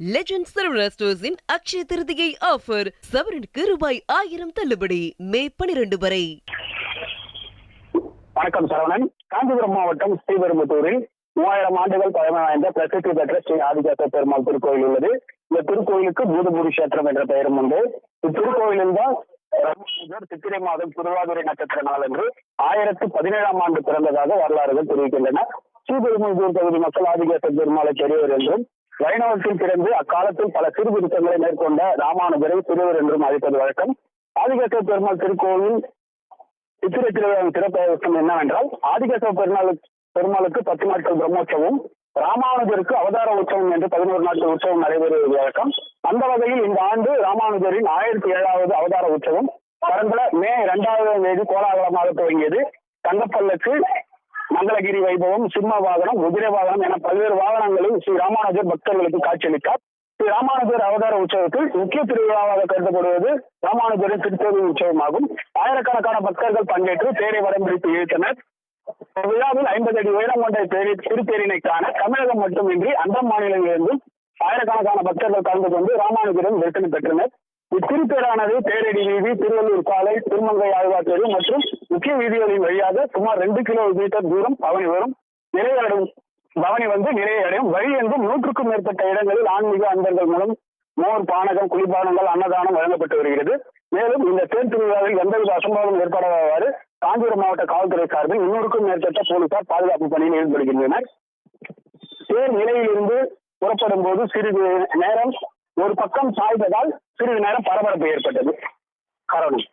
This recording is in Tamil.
லெஜண்ட் சரவணா ஸ்டோர்ஸின் அக்ஷய திருதியை ஆஃபர் சவரனுக்கு ரூபாய் ஆயிரம் தள்ளுபடி. மே பனிரெண்டு வரை. வணக்கம் சரவணன். காஞ்சிபுரம் மாவட்டம் ஸ்ரீபெரும்புத்தூரில் மூவாயிரம் ஆண்டுகள் பழமை வாய்ந்த பிரசித்தி பெற்ற ஸ்ரீ ஆதிகாச பெருமாள் திருக்கோயில் உள்ளது. இந்த திருக்கோயிலுக்கு பூதபூரி கஷேத்திரம் என்ற பெயரும் உண்டு. இத்திருக்கோயிலில் தான் சித்திரை மாதம் திருவாதிரை நட்சத்திர நாளன்று ஆயிரத்தி பதினேழாம் ஆண்டு பிறந்ததாக வரலாறுகள் தெரிவிக்கின்றன. ஸ்ரீபெரும்புத்தூர் பகுதி மக்கள் ஆதிகாச பெருமாளை பெரியவர் என்றும் வைணவத்தில் பிறந்து அக்காலத்தில் பல சீர்திருத்தங்களை மேற்கொண்ட ராமானுஜரை சிறுவர் என்றும் அழைப்பது வழக்கம். ஆதிகேசவ பெருமாள் திருக்கோவில் சித்திரை திருவிழாவின் சிறப்பம்சம் என்னவென்றால் ஆதிகேசவ பெருமாள் பெருமாளுக்கு பத்து நாட்கள் பிரம்மோற்சவம் ராமானுஜருக்கு அவதார உற்சவம் என்று பதினோரு நாட்கள் உற்சவம் நடைபெறுவது வழக்கம். அந்த வகையில் இந்த ஆண்டு ராமானுஜரின் ஆயிரத்தி ஏழாவது அவதார உற்சவம். கடந்த மே இரண்டாவது தேதி கோலாகலமாக துவங்கியது. தங்கப்பல்லக்கு மங்களகிரி வைபவம் சிம்ம வாகனம் குதிரை வாகனம் என பல்வேறு வாகனங்களில் ஸ்ரீ ராமானுஜர் பக்தர்களுக்கு காட்சியளித்தார். ஸ்ரீ ராமானுஜர் அவதார உற்சவத்தில் முக்கிய திருவிழாவாக கருதப்படுவது ராமானுஜரின் திருத்தேவி உற்சவமாகும். ஆயிரக்கணக்கான பக்தர்கள் பங்கேற்று தேரை வடம் பிடித்து இழுத்தனர். விழாவில் ஐம்பது அடி உயரம் கொண்ட தேரி திருத்தேரினை காண தமிழகம் மட்டுமின்றி அந்த மாநிலங்களிலிருந்தும் ஆயிரக்கணக்கான பக்தர்கள் கலந்து கொண்டு ராமானுஜரின் தரிசனம் பெற்றனர். இத்திருப்பேரானது தேரடி வீதி திருவள்ளூர் சாலை திருமங்கை ஆழ்வார் மற்றும் முக்கிய வீதிகளின் வழியாக சுமார் ரெண்டு கிலோமீட்டர் தூரம் பவனி வரும். நிறைவடையும் பவனி வந்து நிறைவடையும் வழி என்று நூற்றுக்கும் மேற்பட்ட இடங்களில் ஆன்மீக அன்பர்கள் மூலம் மோர் பானகம் குளிர்பானங்கள் அன்னதானம் வழங்கப்பட்டு வருகிறது. மேலும் இந்த தேர் திருவிழாவில் எந்தவித அசம்பாவம் ஏற்படாதவாறு காஞ்சிபுரம் மாவட்ட காவல்துறை சார்பில் முன்னூறுக்கும் மேற்பட்ட போலீசார் பாதுகாப்பு பணியில் ஈடுபடுகின்றனர். தேர் நிலையிலிருந்து புறப்படும் போது சிறிது நேரம் ஒரு பக்கம் சாய்ந்ததால் சிறிது நேரம் பரபரப்பு ஏற்பட்டது. காரணம்?